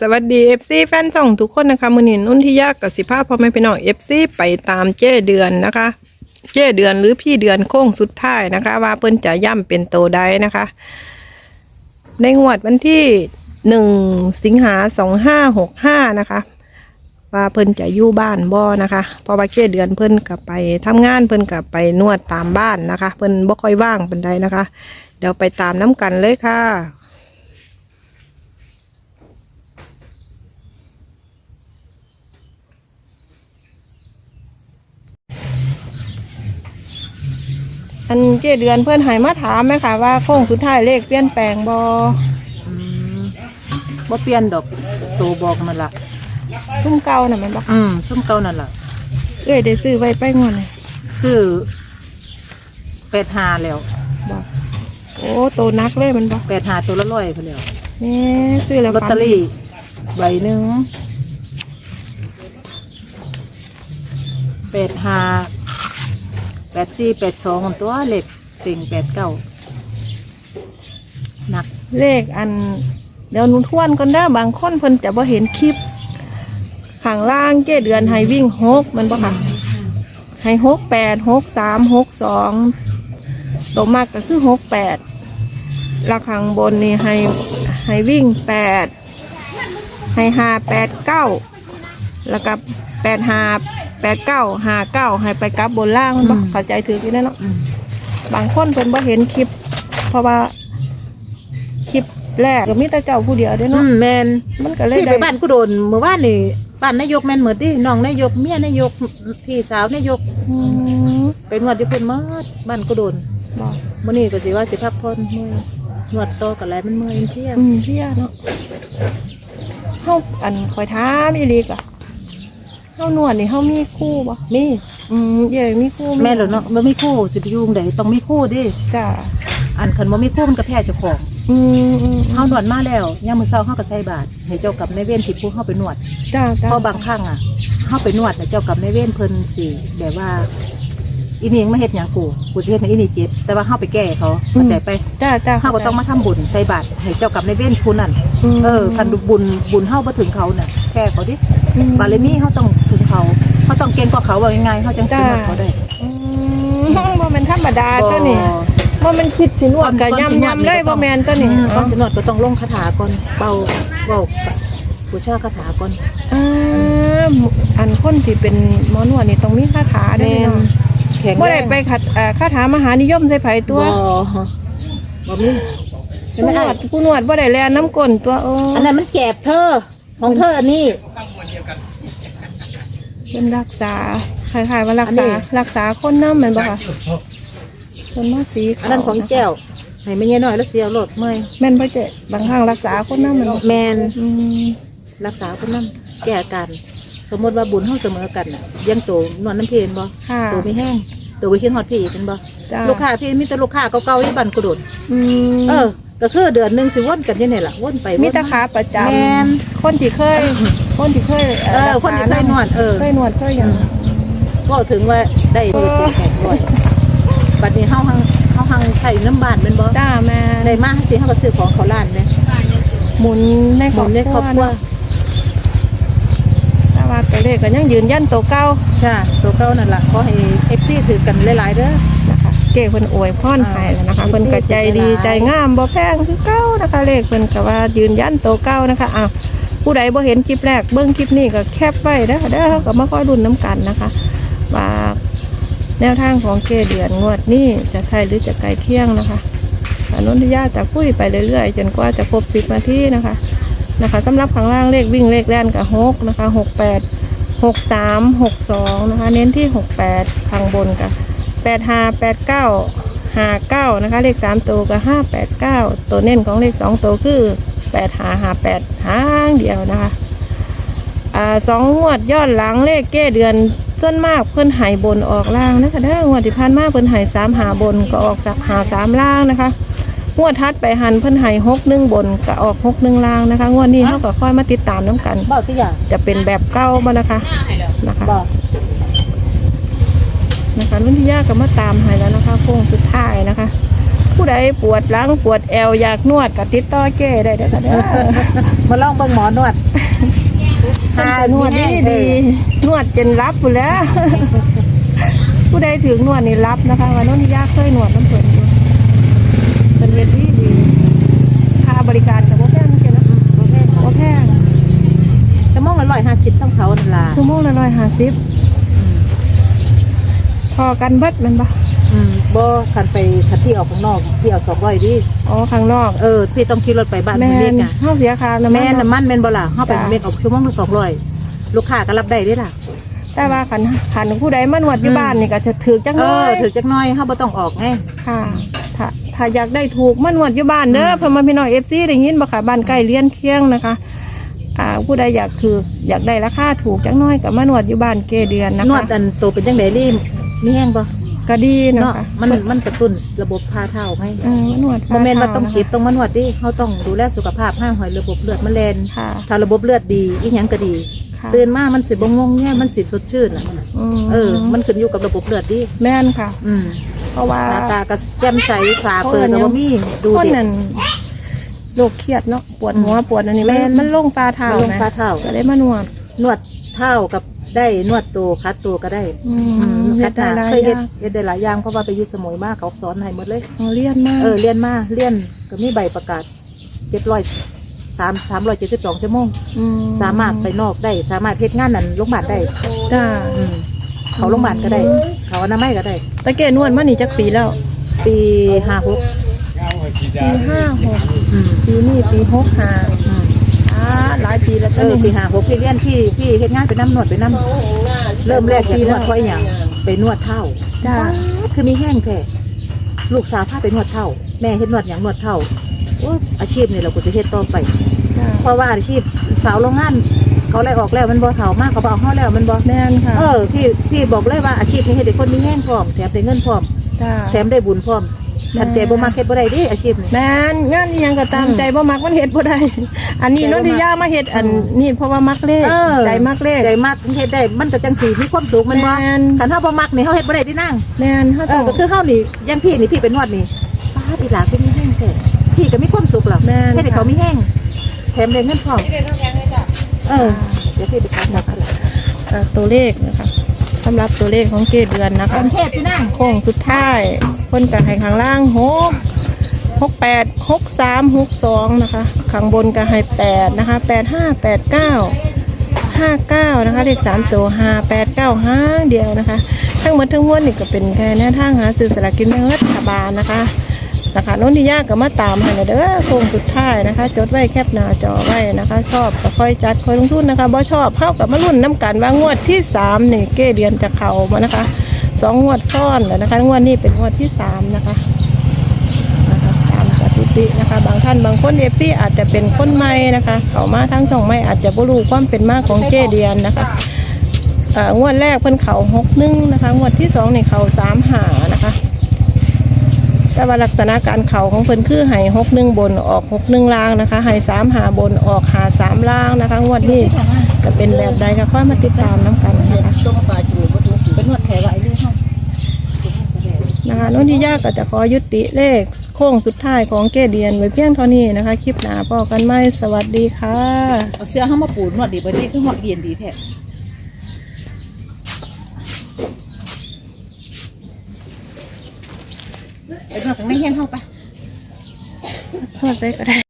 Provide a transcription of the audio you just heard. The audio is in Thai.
สวัสดี FC แฟนช่องทุกคนนะคะมือนินนุ่นที่ยากกับสิภาพพ่อแม่พี่น้อง FC ไปตามเจ้เดือนนะคะ เจ้เดือนหรือพี่เดือนโค้งสุดท้ายนะคะ ว่าเปิ้นจะย่ำเป็นโตได้นะคะ ในงวดวันที่หนึ่งสิงหาสองห้าหกห้านะคะ ว่าเพิ่นจะอยู่บ้านบ่นะคะเพราะว่าเจ้เดือนเพิ่นกับไปทำงานเพิ่นกับไปนวดตามบ้านนะคะ เพิ่นบ่ค่อยว่างเป็นใดนะคะ เดี๋ยวไปตามน้ำกันเลยค่ะ อันเจเดือนเพื่อนใหายมาถามไหมคะว่าโค้งสุดท้ายเลขเปลี่ยนแปลงบออืมบ่เปลี่ยนดอกตัวบอกมันละทุ่มเก่าน่ะแมันบอกอืมซุ่มเก่านั่นล่ะเอ้ยได้ซื้อไว้ไปงอนเลยซื้อแปดหาแล้วบอกโอ้โตนักเลยแมันบอกแปดหาตัวละร้อยไปแล้วนี่ซื้อแล้วลอตเตอรี่ใบหนึ่งแปดหา แปดสี่แปดสองตัวเล็กติ่งแปดเก้าหนักเลขอัน เดี๋ยวหนูทวนก่อนเด้อบางคนเพิ่นจะบ่เห็นคลิปข้างล่างเจเดือนให้วิ่งหกมันบ่ค่ะให้หกแปดหกสามหกสองตัวมากก็คือหกแปดแล้วข้างบนนี่ให้ให้วิ่งแปดให้ห้าแปดเก้าแล้วก็แปดห้า แปดเก้าห้าเก้าให้ไปกลับบนล่างมันบอกเข้าใจถือที่นั่นเนาะอืมบางคนเพิ่นบ่เห็นคลิป เพราะว่าคลิปแรกก็มีแต่เจ้าผู้เดียวเด้อืเนาะมแมนมันก็เลยพี่ไปได้บ้านกูโดนเมื่อวานนี่บ้านนายกแม่นเหมือนดิน้องนายกเมียนายกพี่สาวนายกอืมเป็นนวดที่เพิ่นหมดบ้านกูโดนบอกมื่อนี้ก็สิว่าสิพักผ่อนเมื่อยนวดโตอกับอะไรมันเมื่อยมันเพลียอืมเพี่ยเนาะเฮาอันคอยท้ามอีหลีกอะ เฮานวดนี่เฮามีคู่บ่มีอืมเย่มีคู่แม่นแล้วเนาะมันมีคู่สิไปอยุ่งไดต้องมีคู่ดิจ้าอันคันบ่มีคู่มันก็แพ้เจ้าของอืมอืมเฮานวดมาแล้วยามมื้อเช้าเฮาก็ใส่บาตรให้เจ้ากับนายเวรที่ผู้เฮาไปนวด จ้าจ้าเพราะบางครั้งอะเฮาไปนวดน่ะเจ้ากับนายเวรเพิ่นสิแบบว่า อีนี่ยังไม่เฮ็ดหยังกูกูสิเฮ็ดให้อีนี่เจ็บ แต่ว่าเฮาไปแก้เขาเข้าใจไปจ้าจ้าเฮาก็ต้องมาทำบุญใส่บาตรให้เจ้ากับนายเวรผู้นั้นมเออคันบุญบุญเฮาบ่ถึงเขาน่ะแค่เขาดิอืมบารมีเขาต้องถึงเขาเขา ต้องเก่งกว่าเขาว่ายังไงเขาจังสินวดเขาได้อืมบ่แม่นธรรมดาตัวนี้บ่แม่นคิดสินวดก็ยำยำเลยบ่แม่นตัวนี้อืมอ๋ก่ออนสินวดก็ต้องลงคาถาก่อนเบาเบาผู้ชาคาถาก่อนอ่าอันคนที่เป็นหมอนวดนี่ต้องมีคาถาด้วยแม่นเนาะแข็งบ่แรได้งไปขัดอ่าคาถามหานิยมใส่ไผตัวบ่บ่มีใช่ผู้ไหมนวไอ้ดผู้นวดบ่ได้แลน้ำก้นตัวโอ้อันนั้นมันแกบเธอของเธออันนี้ เป็นรักษาคล้ายๆว่ารักอันนี้ ษารักษาคนน้ำแม่นบ่ค่ะคนมาสีขาวอันนั้นของแก้วให้ไม่เงี้ยน้อยแล้วเสียรถเมื่อยแม่นบ่เจ๊บางครั้งรักษาคนน้ำแม่นบ่แมนอืมรักษาคนนั้นแก้อาการสมมติว่าบุญเฮาเสมอกันน่ะยังโตนวดน้ำเพลนบ่ค่ะโตไม่แห้งโตไปเคียงฮอดพี่เป็นบ่จ้าลูกค้าพี่มีแต่ลูกค้าเก่าๆที่บ้านกูโดดอืมเออก็คือเดือนหนึ่งสิวนกันอยังไงล่ะวนไปวนมีแตาขาประจแมนำคนที่เคย คนที่เคยเออคนที่เคยนวดเออ เคยนวดเคยหยังก็ถึงว่าได้มือติดแขกด้วยบัดนี้เฮาหังเฮาหังใส่น้ำบานเป็นบ่จ้าแม่ได้มาสิเฮาก็ซื้อของเขาร้านเนี่ยหมุนในหครมุอบนในครอบครัวเนาะแต่ว่าตัวเลขก็ยังยืนยันตัวเก้าจ้าตัวเก่านั่นล่ะขอให้ FC ถือกันหลายๆเด้อนะคะเก๋เพิ่นอวยพรให้แล้วนะคะอ่าเพิ่นก็ใจดีขอบคุณหลายใจงามบ่แพงคือเก้านะคะ เลขเพิ่นก็ว่ายืนยันตัวเก้านะคะอ้าว ผู้ใดบ่เห็นคลิปแรกเบิ่งคลิปนี้ก็แคปไว้เด้อเด้อก็มาค่อยรุ่นน้ำกันนะคะว่าแนวทางของเกเดือนงวดนี้จะใช่หรือจะไกลเที่ยงนะคะอนุญาตจะคุยไปเรื่อยๆจนกว่าจะครบสิบนาทีนะคะนะคะสำหรับข้างล่างเลขวิ่งเลขแล่นกับหกนะคะหกแปดหกสามหกสองนะคะเน้นที่หกแปดข้างบนกับแปดห้าแปดเก้าห้าเก้านะคะเลขสามตัวกับห้าแปดเก้าตัวเน้นของเลขสองตัวคือ แปดหาหาแปดหางเดียวนะคะอ่าสองงวดยอดหลังเลขเก้เดือนส่วนมากเพิ่นใหายบนออกล่างนะคะเด้องวดที่ผ่านมาเพิ่นใหายสามหาบนก็ออกสักหาสามล่างนะคะงวดทัดไปหันเพิ่นให้หกหนึ่งบนก็ออกหกหนึ่งล่างนะคะงวดนี้เขาก็ค่อยมาติดตามน้ำกัน บอกตัวอย่างจะเป็นแบบเก้าบ่นะคะนะคะบอกนะคะรุ่นที่ยากก็มาตามให้แล้วนะคะโค้งสุดท้ายนะคะ ผู้ใดปวดหลังปวดแอวอยากนวดก็ติดต่อเก้ได้เด้อค่ะเด้อมาลองเบิ่งหมอนวดหานวดดีดีนวดจนรับอยู่แล้ว ผู้ใดถึงนวดนี่รับนะคะว่าโน้นยากเคยนวดน้ำเพิ่นอยู่เป็นเวทีดีค่าบริการกับโบแพงเช่นะโบแพงชั่วโมงละร้อยห้าสิบซ้ำเขานั่นล่ะชั่วโมงละร้อยห้าสิบพอกันเบิดแมันปะ อืมบ่คันไปคันที่ออกข้างนอกที่เอาสองร้อยดิอ๋อข้างนอกเออพี่ต้องขี่รถไปบ้านแม่มันเล็กนอะเข้าเสียค่าน้ำแม่มันน้ำมันแม่นบ่ล่ะเฮาไปจ้ะเม็ดออกชั่วโมงละสองร้อยลูกค้าก็รับได้เด้ล่ะแต่ว่าขันขันผู้ใดมานวดอยู่อืมบ้านนี่ก็จะถือจังเอเลอยถือจักหน้อยเฮาบ่ต้องออกไงค่ะถ้าถ้าอยากได้ถูกมานวดอยู่บ้านเด้ออืมเพิ่นมาพี่น้องเอฟซีได้ยินบ่ค่ะบ้านใกล้เลี้ยนเคียงนะคะอ่าผู้ใดอยากคืออยากได้ราคาถูกจังน้อยก็มานวดอยู่บ้านเกเดือนนะนวคะดอันโตเป็นจังได๋ลี่มีแห้งบ่ ก็ดีนะเนาะคะมันมันกระตุ้นระบบพาเท้าให้เออมานวดบ่แม่นว่าต้องนะคะเก็บต้องมานวดดิเฮาต้องดูแลสุขภาพห้าหอยระบบเลือดมันแล่นค่ะ ถ้าระบบเลือดดีอีหยังก็ดีค่ะ ตื่นมามันสิบ่งงแงมันสิสดชื่นน่ะมเออ มันขึ้นอยู่กับระบบเลือดดิแม่นค่ะ อืมเพราะว่า หน้าตาก็แจ่มใสฟ้าเปิดก็บ่มีดูคนเด็กนั้นโรคเครียดเนาะปวดหัวปวดอันนี้แม่มันนมันลงปลาเท้ามันลงนะปลาเท้าก็ได้มานวดนวดเท้ากับ ได้นวดตัวคัดตัวก็ได้อือืมมเฮ็คัดดหได้น้าหลายเคยอเฮ็ดย่าง เฮ็ดได้หลายอย่างเพราะว่าไปอยู่สมุยมาเขาสอนให้หมดเลย เอาเลียนมากเออเรียนมาเรียนก็มีใบประกาศเจ็ดร้อยสามสามร้อยเจ็ดสิบสองชั่วโมง มสามารถไปนอกได้ สามารถเฮ็ดงานนั้นโรงพยาบาลได้จ้าอืมเขาโรงพยาบาลก็ได้ เขาอนามัยก็ได้ ตะเกนวดมานี่จักปีแล้วปีห้าหกปีห้าหกอืมปีนี้ปีหกห้า อืม อ่าหลายปี แล้วเอจ้ะอนี่ปีห้าหกพี่เรียนพี่พี่เฮ็ดงานไปน้ำนวดไปน้ำเริ่มแรกที่นวดเพราะอหย่างไปนวดเท้าจ้าคือมีแห้งแท้ลูกสาวพาไปนวดเท้าแม่เฮ็ดนวดอย่างนวดเท้าโอ้อาชีพนี่เราก็จะเฮ็ดต่อไปจ้าเพราะว่าอาชีพสาวโรงงานเขาไล่ออกแล้วมันบ่เฒ่ามากเขาบ่เอาเฮาแล้วมันบ่แม่นค่ะเออพี่พี่บอกเลยว่าอาชีพนี้เฮ็ดให้คนมีแห้งพร้อมแถมได้เงินพร้อมจ้าแถมได้บุญพร้อมแม่ ทันใจบ่มักเฮ็ดบ่ได้เดิอาชีพนี้ แม่นงานอิหยังก็ตามอืมใจบ่มักมันเฮ็ดบ่ได้ อันนี้ใจบ่นนทิยามาเฮ็ดอันอืมนี่เพราะว่ามักเลขเออ ใจมักเลข ใจมักเฮ็ดได้มันก็จังสีมีความสุขแมันบ่แม่น คันเฮาบ่มักนี่เฮาเฮ็ดบ่ได้เดินาง แม่นเฮาเอต้อองก็คือเฮานี่อยังพี่นี่พี่เป็นนวดนี่ป้าดอีหลาคือมีแห้งแท้พี่ก็มีความสุขหรอกแม่นเฮ็ดให้ค่ะเขามีแห้งแถมได้เงินพร้อมเออเดี๋ยวพี่ไปทำนักเอ่อตัวเลขนะคะสำหรับตัวเลขของเกเดือนนะกคะรุงเทพพี่นางโค้งสุดท้าย คนกับให้ข้างล่างหกหกแปดหกสามหกสองนะคะ ข้างบนก็ให้แปดนะคะแปดห้าแปดเก้าห้าเก้านะคะเลขสามตัวห้าแปดเก้าห้าเดียวนะคะ ทั้งหมดทั้งมวลนี่ก็เป็นแค่แนวทางหาซื้อสลากกินแบ่งรัฐบาลนะคะนะคะโน้นที่ยากก็มาตามให้นะเด้อโค้งสุดท้ายนะคะ จดไว้แคปหน้าจอไว้นะคะ ชอบก็ค่อยจัดค่อยลงทุนนะคะบ่ชอบเข้ากับมารุ่นน้ำกันว่างวดที่สามนี่เก้เดือนจะเข้ามานะคะ สองงวดซ้อนแล้วนะคะงวดนี้เป็นงวดที่สามนะคะนะคะตามสถิตินะคะ บางท่านบางคนเอฟซีอาจจะเป็นคนใหม่นะคะ เขามาทั้งสองไม่อาจจะบรู้ความเป็นมากของเจเดียนนะคะงวดแรกเพิ่นเขาหกหนึ่งนะคะงวดที่สองนี่เขาสามหานะคะ แต่ว่าลักษณะการเขาของเพิ่นคือให้หกหนึ่งบนออกหกหนึ่งล่างนะคะให้สามหาบนออกหาสามล่างนะคะ งวดนี้จะเป็นแบบใดก็ค่อยมาติดตามน้ำกันนะคะ ต้มปลาจูบ่ถูกเป็นนวดแถวไว้เรื่องเฮา นะคะน้องที่ยากก็จะขอยุติเลขโค้งสุดท้ายของเกเดียนไว้เพียงเท่านี้นะคะ คลิปหนาพอกันไหมสวัสดีค่ะ เอาเสื้อเฮามาปูนวดดีบ่ดีคือหอดเดียนดีแท้ไปนวดข้างในเห็นเข้าปะโทษไปก็ได้